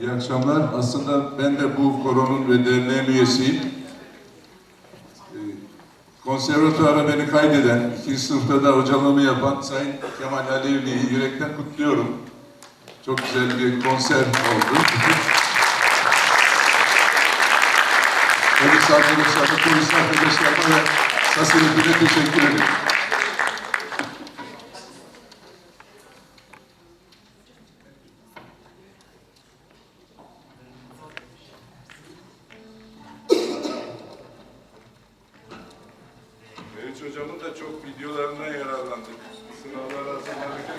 İyi akşamlar. Aslında ben de bu koronun ve derneğin üyesiyim. Ee, Konservatuara beni kaydeden, ikinci sınıfta da hocalığımı yapan Sayın Kemal Alevli'yi yürekten kutluyorum. Çok güzel bir konser oldu. Polis arkadaşlarıma, polis arkadaşlarıma ve Sasilik'e teşekkür ederim. Çok videolarından yararlandık. Sınavlar hazırlanırken.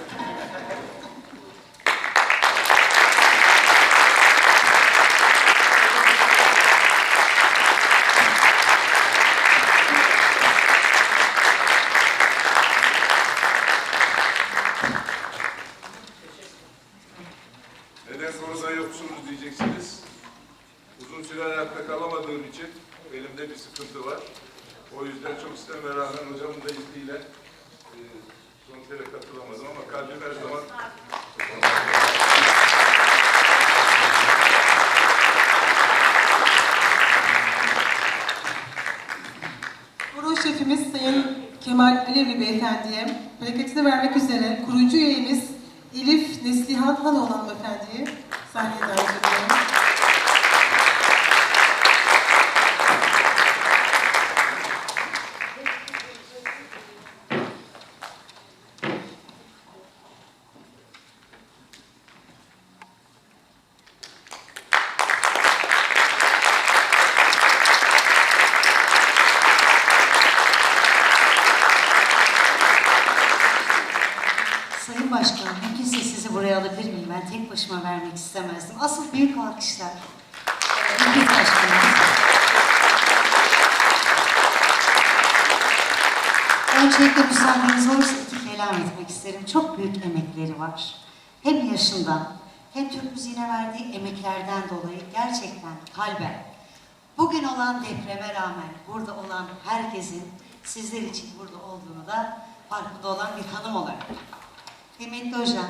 Neden konuda yoksunuz diyeceksiniz. Uzun süre ayakta kalamadığım için elimde bir sıkıntı var. O yüzden çok isteme rağmen hocamın da izniyle e, konsere katılamadım ama kalbim her zaman Koro şefimiz Sayın Kemal Alevli Beyefendi'ye plaketini vermek üzere kurucu üyemiz Elif Neslihan Hanoğlu Hanımefendi'yi sahneye davet ediyorum. Tek başıma vermek istemezdim. Asıl büyük alkışlar. Mümkün Başkanım. Öncelikle müsaadeniz olursa iki kelam etmek isterim. Çok büyük emekleri var. Hem yaşından hem Türk müziğine verdiği emeklerden dolayı gerçekten kalben bugün olan depreme rağmen burada olan herkesin sizler için burada olduğunu da farkında olan bir hanım olarak Kıymetli hocam,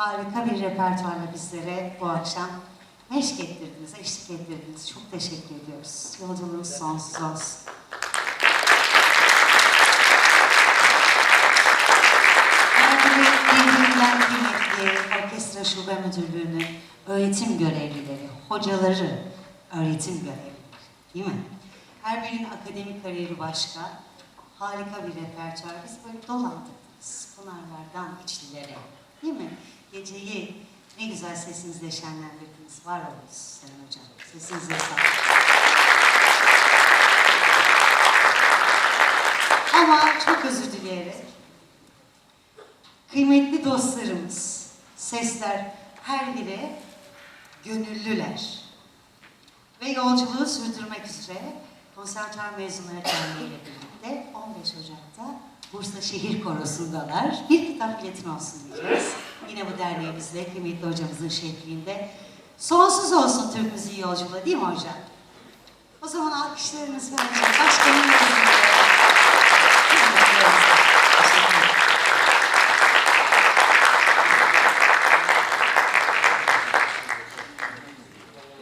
harika bir repertuarla bizlere bu akşam meşk ettirdiniz, eşlik ettirdiniz. Çok teşekkür ediyoruz. Yolculuğunuz sonsuz olsun. Orkestra Şube Müdürlüğü'nün öğretim görevlileri, hocaları, öğretim görevlileri. Değil mi? Her birinin akademik kariyeri başka. Harika bir repertuar. Biz böyle dolandırdınız. Pınarlardan içlilere. Değil mi? Geceyi ne güzel sesinizle şenlendirdiniz. Var olun Sayın Hocam. Sesinize sağlık. Ama çok özür dileyerek kıymetli dostlarımız, sesler her biri gönüllüler ve yolculuğu sürdürmek üzere Konservatuar Mezunları Derneği birlikte 15 Ocak'ta Bursa Şehir Korosu'ndalar. Bir kitap biletin olsun diyeceğiz. Yine bu derneğimizle kıymetli hocamızın şefliğinde. Sonsuz olsun Türk müziği yolculuğu değil mi hocam? O zaman alkışlarınız yüzünde. Teşekkür ederim.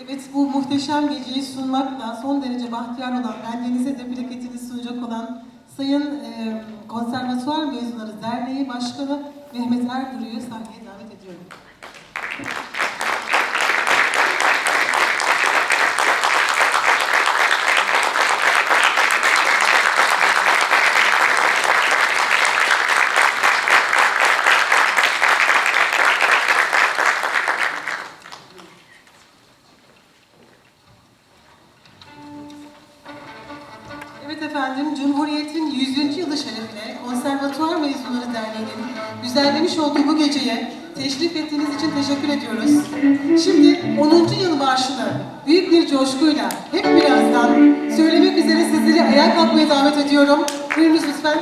Evet bu muhteşem geceyi sunmakla son derece bahtiyar olan bendenize de plaketini sunacak olan Sayın e, Konservatuvar Mezunları Derneği Başkanı Mehmet Erduru'yu sahneye davet ediyorum. Evet efendim, Cumhuriyet'in 100. yılı şerefine Konservatuvar Mezunları Derneği'nin düzenlemiş olduğu bu geceye teşrif ettiğiniz için teşekkür ediyoruz. Şimdi 10. yıl marşını büyük bir coşkuyla hep birazdan söylemek üzere sizleri ayağa kalkmaya davet ediyorum. Buyurunuz lütfen.